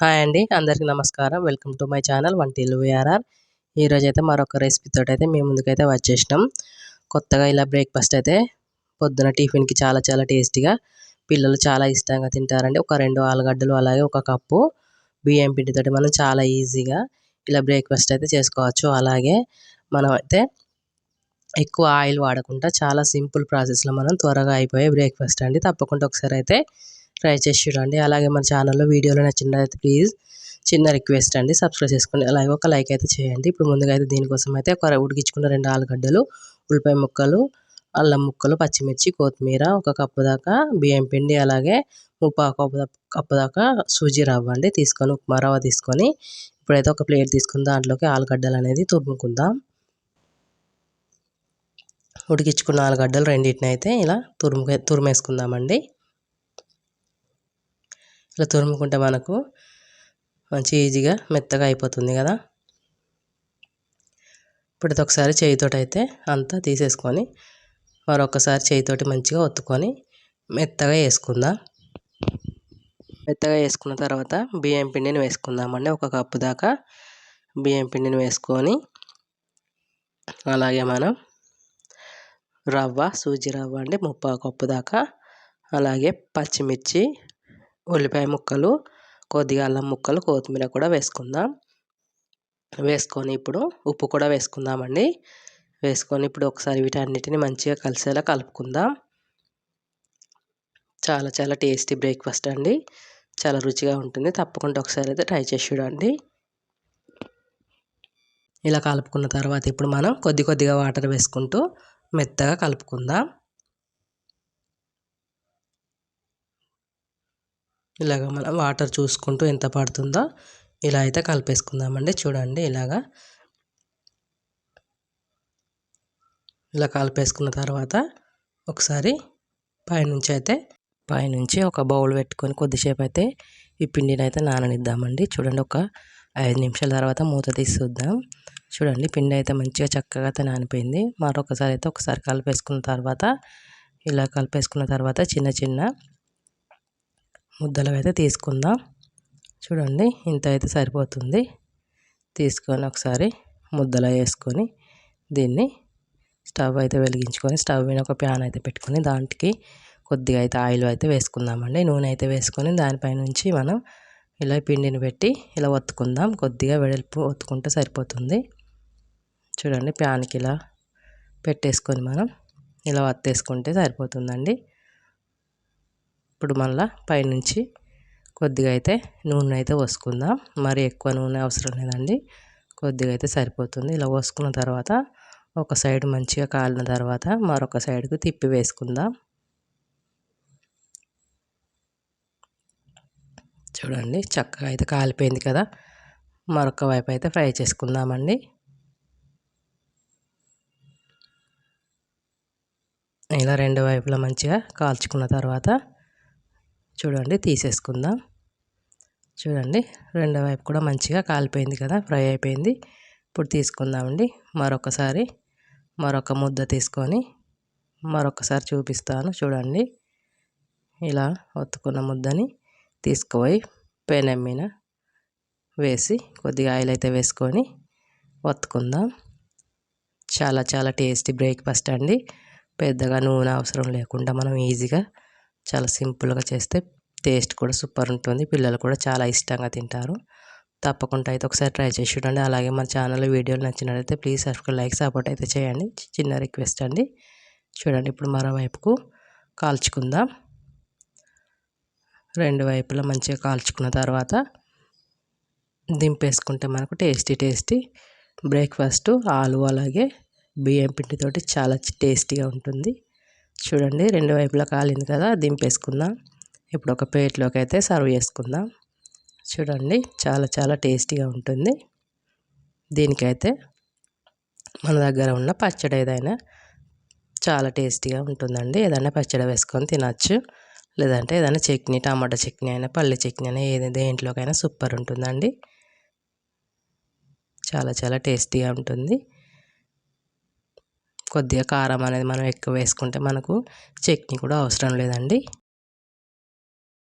Hi అండి అందరికీ నమస్కారం. Welcome to my channel Vantillu VRR. ఈరోజు అయితే మరొక రెసిపీతో అయితే మేము ముందుకైతే వచ్చేసినాం. కొత్తగా ఇలా బ్రేక్ఫాస్ట్ అయితే పొద్దున టిఫిన్కి చాలా చాలా టేస్టీగా పిల్లలు చాలా ఇష్టంగా తింటారండి. ఒక రెండు ఆలుగడ్డలు అలాగే ఒక కప్పు బియ్యం పిండితోటి మనం చాలా ఈజీగా ఇలా బ్రేక్ఫాస్ట్ అయితే చేసుకోవచ్చు. అలాగే మనం అయితే ఎక్కువ ఆయిల్ వాడకుండా చాలా సింపుల్ ప్రాసెస్లో మనం త్వరగా అయిపోయే బ్రేక్ఫాస్ట్ అండి. తప్పకుండా ఒకసారి అయితే ట్రై చేసి చూడండి. అలాగే మన ఛానల్లో వీడియోలు నచ్చినట్లయితే ప్లీజ్ చిన్న రిక్వెస్ట్ అండి. సబ్స్క్రైబ్ చేసుకోండి. అలాగే ఒక లైక్ అయితే చేయండి. ఇప్పుడు ముందుగా అయితే దీనికోసం అయితే ఒక ఉడికించుకున్న రెండు ఆలుగడ్డలు ఉల్లిపాయ ముక్కలు అల్లం ముక్కలు పచ్చిమిర్చి కొత్తిమీర ఒక కప్పు దాకా బియ్యం పిండి అలాగే ముప్పా కప్పు కప్పు దాకా సూజీ రవ్వ అండి. తీసుకొని ఉప్మా రవ్వ తీసుకొని ఇప్పుడైతే ఒక ప్లేట్ తీసుకుని దాంట్లోకి ఆలుగడ్డలు అనేది తురుముకుందాం. ఉడికించుకున్న ఆలుగడ్డలు రెండింటిని అయితే ఇలా తురుము తురిమేసుకుందామండి. ఇలా తురుముకుంటే మనకు మంచి ఈజీగా మెత్తగా అయిపోతుంది కదా. ఇప్పుడు ఒకసారి చేయితోటి అయితే అంతా తీసేసుకొని మరొకసారి చేయితోటి మంచిగా ఒత్తుకొని మెత్తగా వేసుకుందాం. మెత్తగా వేసుకున్న తర్వాత బియ్యం పిండిని వేసుకుందామండి. ఒక కప్పు దాకా బియ్యం పిండిని వేసుకొని అలాగే మనం రవ్వ సూజీ రవ్వ అండి ముప్పావు కప్పు దాకా అలాగే పచ్చిమిర్చి ఉల్లిపాయ ముక్కలు కొద్దిగా అల్లం ముక్కలు కొత్తిమీర కూడా వేసుకుందాం. వేసుకొని ఇప్పుడు ఉప్పు కూడా వేసుకుందామండి. వేసుకొని ఇప్పుడు ఒకసారి వీటన్నిటిని మంచిగా కలిసేలా కలుపుకుందాం. చాలా చాలా టేస్టీ బ్రేక్ఫాస్ట్ అండి. చాలా రుచిగా ఉంటుంది. తప్పకుండా ఒకసారి అయితే ట్రై చేసి చూడండి. ఇలా కలుపుకున్న తర్వాత ఇప్పుడు మనం కొద్ది కొద్దిగా వాటర్ వేసుకుంటూ మెత్తగా కలుపుకుందాం. ఇలాగ మనం వాటర్ చూసుకుంటూ ఎంత పడుతుందో ఇలా అయితే కలిపేసుకుందామండి. చూడండి ఇలాగా. ఇలా కలిపేసుకున్న తర్వాత ఒకసారి పైనుంచి అయితే పైనుంచి ఒక బౌల్ పెట్టుకొని కొద్దిసేపు అయితే ఈ పిండిని అయితే నాననిద్దామండి. చూడండి ఒక ఐదు నిమిషాల తర్వాత మూత తీసి చూద్దాం. చూడండి పిండి అయితే మంచిగా చక్కగా అయితే నానిపోయింది. మరొకసారి అయితే ఒకసారి కలిపేసుకున్న తర్వాత ఇలా కలిపేసుకున్న తర్వాత చిన్న చిన్న ముద్దలు అయితే తీసుకుందాం. చూడండి ఇంత అయితే సరిపోతుంది. తీసుకొని ఒకసారి ముద్దలో వేసుకొని దీన్ని స్టవ్ అయితే వెలిగించుకొని స్టవ్ మీద ఒక ప్యాన్ అయితే పెట్టుకొని దానికి కొద్దిగా అయితే ఆయిల్ అయితే వేసుకుందామండి. నూనె అయితే వేసుకొని దానిపై నుంచి మనం ఇలా పిండిని పెట్టి ఇలా ఒత్తుకుందాం. కొద్దిగా వెడల్పు ఒత్తుకుంటే సరిపోతుంది. చూడండి ప్యాన్కి ఇలా పెట్టేసుకొని మనం ఇలా వత్తేసుకుంటే సరిపోతుందండి. ఇప్పుడు మళ్ళీ పైనుంచి కొద్దిగా అయితే నూనె అయితే పోసుకుందాం. మరి ఎక్కువ నూనె అవసరం లేదండి. కొద్దిగా అయితే సరిపోతుంది. ఇలా పోసుకున్న తర్వాత ఒక సైడ్ మంచిగా కాలిన తర్వాత మరొక సైడ్కి తిప్పి వేసుకుందాం. చూడండి చక్కగా అయితే కాలిపోయింది కదా. మరొక వైపు అయితే ఫ్రై చేసుకుందామండి. ఇలా రెండు వైపులా మంచిగా కాల్చుకున్న తర్వాత చూడండి తీసేసుకుందాం. చూడండి రెండో వైపు కూడా మంచిగా కాలిపోయింది కదా ఫ్రై అయిపోయింది. ఇప్పుడు తీసుకుందామండి. మరొకసారి మరొక ముద్ద తీసుకొని మరొకసారి చూపిస్తాను చూడండి. ఇలా ఒత్తుకున్న ముద్దని తీసుకుపోయి పెనం మీద వేసి కొద్దిగా ఆయిల్ అయితే వేసుకొని ఒత్తుకుందాం. చాలా చాలా టేస్టీ బ్రేక్ఫాస్ట్ అండి. పెద్దగా నూనె అవసరం లేకుండా మనం ఈజీగా చాలా సింపుల్గా చేస్తే టేస్ట్ కూడా సూపర్ ఉంటుంది. పిల్లలు కూడా చాలా ఇష్టంగా తింటారు. తప్పకుండా అయితే ఒకసారి ట్రై చేసి చూడండి. అలాగే మన ఛానల్ వీడియోలు నచ్చినట్లయితే ప్లీజ్ సబ్స్క్రైబ్ లైక్ సపోర్ట్ అయితే చేయండి. చిన్న రిక్వెస్ట్ అండి. చూడండి ఇప్పుడు మరోవైపుకు కాల్చుకుందాం. రెండు వైపులా మంచిగా కాల్చుకున్న తర్వాత దింపేసుకుంటే మనకు టేస్టీ టేస్టీ బ్రేక్ఫాస్ట్ ఆలు అలాగే బియ్యం పిండితోటి చాలా టేస్టీగా ఉంటుంది. చూడండి రెండు వైపులా కాలింది కదా దింపేసుకుందాం. ఇప్పుడు ఒక ప్లేట్లోకి అయితే సర్వ్ చేసుకుందాం. చూడండి చాలా చాలా టేస్టీగా ఉంటుంది. దీనికైతే మన దగ్గర ఉన్న పచ్చడి ఏదైనా చాలా టేస్టీగా ఉంటుందండి. ఏదైనా పచ్చడి వేసుకొని తినచ్చు. లేదంటే ఏదైనా చట్నీ టమాటా చట్నీ అయినా పల్లి చట్నీ అయినా ఏది దేంట్లోకైనా సూపర్ ఉంటుందండి. చాలా చాలా టేస్టీగా ఉంటుంది. కొద్దిగా కారం అనేది మనం ఎక్కువ వేసుకుంటే మనకు చట్నీ కూడా అవసరం లేదండి.